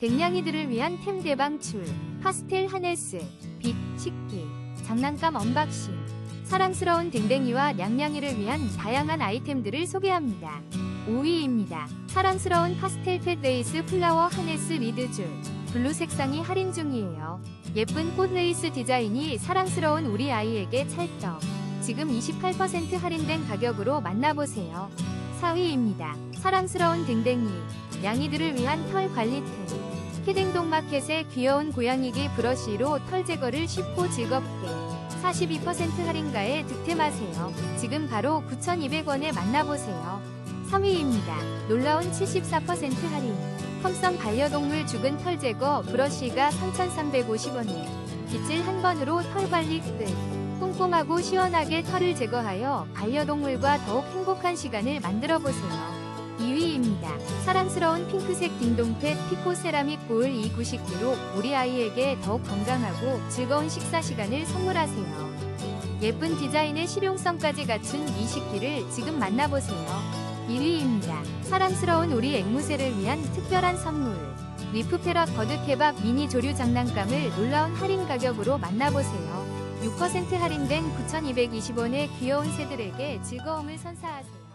댕냥이들을 위한 템 대 방출, 파스텔 하네스, 빛, 식기, 장난감 언박싱, 사랑스러운 댕댕이와 냥냥이를 위한 다양한 아이템들을 소개합니다. 5위입니다. 사랑스러운 파스텔 펫 레이스 플라워 하네스 리드줄, 블루 색상이 할인 중이에요. 예쁜 꽃 레이스 디자인이 사랑스러운 우리 아이에게 찰떡. 지금 28% 할인된 가격으로 만나보세요. 4위입니다. 사랑스러운 댕댕이, 양이들을 위한 털 관리템. 키댕동 마켓의 귀여운 고양이기 브러쉬로 털 제거를 쉽고 즐겁게 42% 할인가에 득템하세요. 지금 바로 9,200원에 만나보세요. 3위입니다. 놀라운 74% 할인. 컴성 반려동물 죽은 털 제거 브러쉬가 3,350원에 빗질 한 번으로 털 관리 끝. 꼼꼼하고 시원하게 털을 제거하여 반려동물과 더욱 행복한 시간을 만들어 보세요. 2위입니다. 사랑스러운 핑크색 딩동펫 피코 세라믹 보울 이 구식기로 우리 아이에게 더욱 건강하고 즐거운 식사 시간을 선물하세요. 예쁜 디자인의 실용성까지 갖춘 이 식기를 지금 만나보세요. 1위입니다. 사랑스러운 우리 앵무새를 위한 특별한 선물. 리프 패럿 버드 케밥 미니 조류 장난감을 놀라운 할인 가격으로 만나보세요. 6% 할인된 9,220원의 귀여운 새들에게 즐거움을 선사하세요.